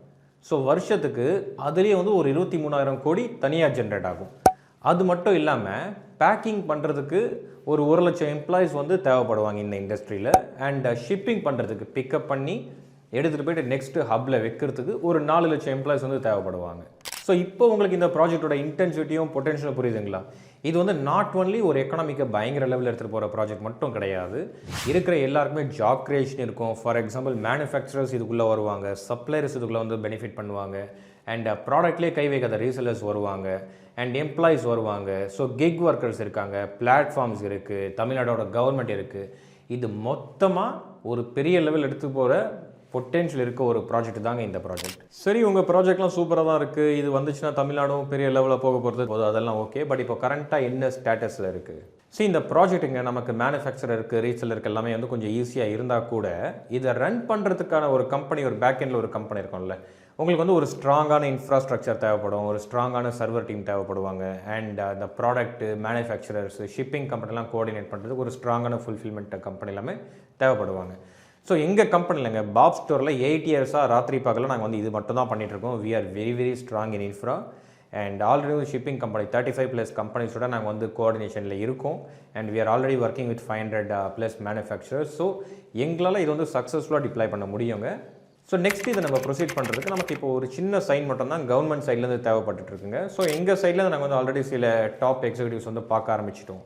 ஸோ வருஷத்துக்கு அதுலேயே வந்து ஒரு இருபத்தி மூணாயிரம் கோடி தனியாக ஜென்ரேட் ஆகும். அது மட்டும் இல்லாமல் பேக்கிங் பண்ணுறதுக்கு ஒரு ஒரு லட்சம் எம்ப்ளாயீஸ் வந்து தேவைப்படுவாங்க இந்த இண்டஸ்ட்ரியில் அண்ட் ஷிப்பிங் பண்ணுறதுக்கு பிக்கப் பண்ணி எடுத்துகிட்டு போயிட்டு நெக்ஸ்ட்டு ஹப்பில் வைக்கிறதுக்கு ஒரு நாலு லட்சம் எம்ப்ளாயீஸ் வந்து தேவைப்படுவாங்க. ஸோ இப்போ உங்களுக்கு இந்த ப்ராஜெக்ட்டோட இன்டென்சிட்டியும் பொட்டென்ஷியலும் புரியுதுங்களா? இது வந்து நாட் ஒன்லி ஒரு எக்கனாமிக்கை பயங்கர லெவலில் எடுத்துகிட்டு போகிற ப்ராஜெக்ட் மட்டும் கிடையாது. இருக்கிற எல்லாருக்குமே ஜாப் க்ரியேஷன் இருக்கும். ஃபார் எக்ஸாம்பிள் மேனுஃபேக்சரர்ஸ் இதுக்குள்ளே வருவாங்க. சப்ளையர்ஸ் இதுக்குள்ளே வந்து பெனிஃபிட் பண்ணுவாங்க. அண்ட் ப்ராடக்ட்லேயே uh, கை வைக்காத ரீசெலர்ஸ் வருவாங்க. அண்ட் எம்ப்ளாயீஸ் வருவாங்க. ஸோ கிக் ஒர்க்கர்ஸ் இருக்காங்க. பிளாட்ஃபார்ம்ஸ் இருக்குது தமிழ்நாடோட கவர்மெண்ட் இருக்குது இது மொத்தமாக ஒரு பெரிய லெவல் எடுத்து போகிற பொட்டென்ஷியல் இருக்க ஒரு ப்ராஜெக்ட் தாங்க இந்த ப்ராஜெக்ட் சரி உங்கள் ப்ராஜெக்ட்லாம் சூப்பராக தான் இருக்குது இது வந்துச்சுன்னா தமிழ்நாடும் பெரிய லெவலில் போக போகிறது போதும் அதெல்லாம் ஓகே பட் இப்போ கரண்ட்டாக என்ன ஸ்டேட்டஸில் இருக்குது சரி இந்த ப்ராஜெக்ட்டுங்க நமக்கு மேனுஃபேக்சர் இருக்குது ரீசெல் இருக்குது எல்லாமே வந்து கொஞ்சம் ஈஸியாக இருந்தால் கூட இதை ரன் பண்ணுறதுக்கான ஒரு கம்பெனி ஒரு பேக்கெண்டில் ஒரு கம்பெனி இருக்கும்ல உங்களுக்கு வந்து ஒரு ஸ்ட்ராங்கான இன்ஃப்ராஸ்ட்ரக்சர் தேவைப்படும் ஒரு ஸ்ட்ராங்கான சர்வர் டீம் தேவைப்படுவாங்க அண்ட் அந்த ப்ராடக்ட்டு மேனுஃபேக்சரர்ஸ் ஷிப்பிங் கம்பெனிலாம் கோஆர்டினேட் பண்ணுறதுக்கு ஒரு ஸ்ட்ராங்கான ஃபுல்ஃபில்மெண்ட் கம்பெனி எல்லாமே தேவைப்படுவாங்க. ஸோ எங்கள் கம்பெனிலங்க பாப் ஸ்டோரில் எயிட் இயர்ஸாக ராத்திரி பகலில் நாங்கள் வந்து இது மட்டும் தான் பண்ணிகிட்ருக்கோம் we are very very strong in infra and already ஒரு shipping company thirty five plus கம்பெனிஸோட நாங்கள் வந்து கோஆர்டினேஷனில் இருக்கோம். And we are already working with five hundred plus manufacturers so எங்களால் இது வந்து சக்ஸஸ்ஃபுல்லாக டிப்ளை பண்ண முடியுங்க. ஸோ நெக்ஸ்ட் இதை நம்ம ப்ரொசீட் பண்ணுறதுக்கு நமக்கு இப்போ ஒரு சின்ன சைன் மட்டும் தான் கவர்மெண்ட் சைட்லேருந்து தேவைப்பட்டுருக்குங்க ஸோ எங்கள் சைட்லேருந்து நாங்கள் வந்து ஆல்ரெடி சில டாப் எக்ஸிக்யூட்டிவ்ஸ் வந்து பார்க்க ஆரம்பிச்சிட்டோம்.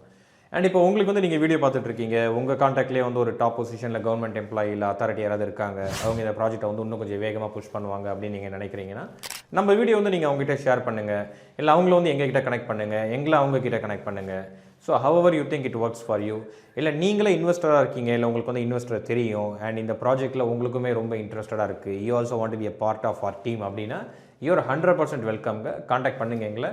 அண்ட் இப்போ உங்களுக்கு வந்து நீங்கள் வீடியோ பார்த்துட்டு இருக்கீங்க உங்கள் காண்டாக்ட்லேயே வந்து ஒரு டாப் பொசிஷனில் கவர்மெண்ட் எம்ப்ளாயி இல்லை அத்தாரிட்டி யாராவது இருக்காங்க அவங்க இந்த ப்ராஜெக்ட்டை வந்து இன்னும் கொஞ்சம் வேகமாக புஷ் பண்ணுவாங்க அப்படின்னு நீங்கள் நினைக்கிறீங்கன்னா நம்ம வீடியோ வந்து நீங்கள் அவங்ககிட்ட ஷேர் பண்ணுங்கள் இல்லை அவங்கள வந்து எங்ககிட்ட கனெக்ட் பண்ணுங்கள் எங்களை அவங்கக்கிட்ட கனெக்ட் பண்ணுங்கள் so how you think it works for you இல்லை நீங்களே இன்வெஸ்டராக இருக்கீங்க இல்லை உங்களுக்கு வந்து இன்வெஸ்டர் தெரியும் அண்ட் இந்த ப்ராஜெக்ட்டில் உங்களுக்குமே ரொம்ப இன்ட்ரெஸ்டடாக இருக்குது you also want be a part of our team அப்படின்னா யூஆர் ஹண்ட்ரட் பர்சன்ட் வெல்கம்ங்க காண்டாக்ட் பண்ணுங்க எங்களை.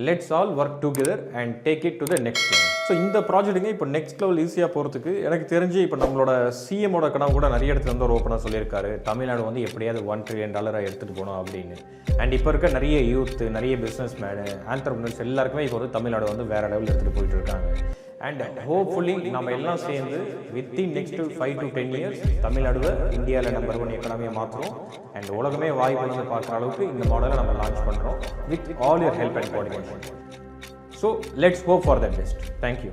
Let's all work together and take it to the next level so இந்த ப்ராஜெக்ட்டுங்க இப்போ நெக்ஸ்ட் லெவல் ஈஸியாக போகிறதுக்கு எனக்கு தெரிஞ்சு இப்போ நம்மளோட சிஎமோட கனவு கூட நிறைய இடத்துல வந்து ஒரு ஓப்பனாக சொல்லியிருக்காரு. தமிழ்நாடு வந்து எப்படியாவது ஒன் ட்ரில்லியன் டாலராக எடுத்துகிட்டு போகணும் அப்படின்னு. அண்ட் இப்போ இருக்க நிறைய யூத் நிறைய பிஸ்னஸ் மேனு ஆண்டர்பிரினர்ஸ் எல்லாருக்குமே இப்போ வந்து தமிழ்நாடு வந்து வேறு லெவலில் எடுத்துகிட்டு போயிட்டு இருக்காங்க. அண்ட் ஹோப்ஃபுல்லி நம்ம எல்லாம் சேர்ந்து within next five to ten years தமிழ்நாடுவை இந்தியாவில் நம்பர் ஒன் எக்கனாமியை மாற்றுறோம் அண்ட் உலகமே வாய்ப்பு வந்து பார்க்குற அளவுக்கு இந்த மாடலை நம்ம லான்ச் பண்ணுறோம் with all your help and coordination So let's hope for the best. Thank you.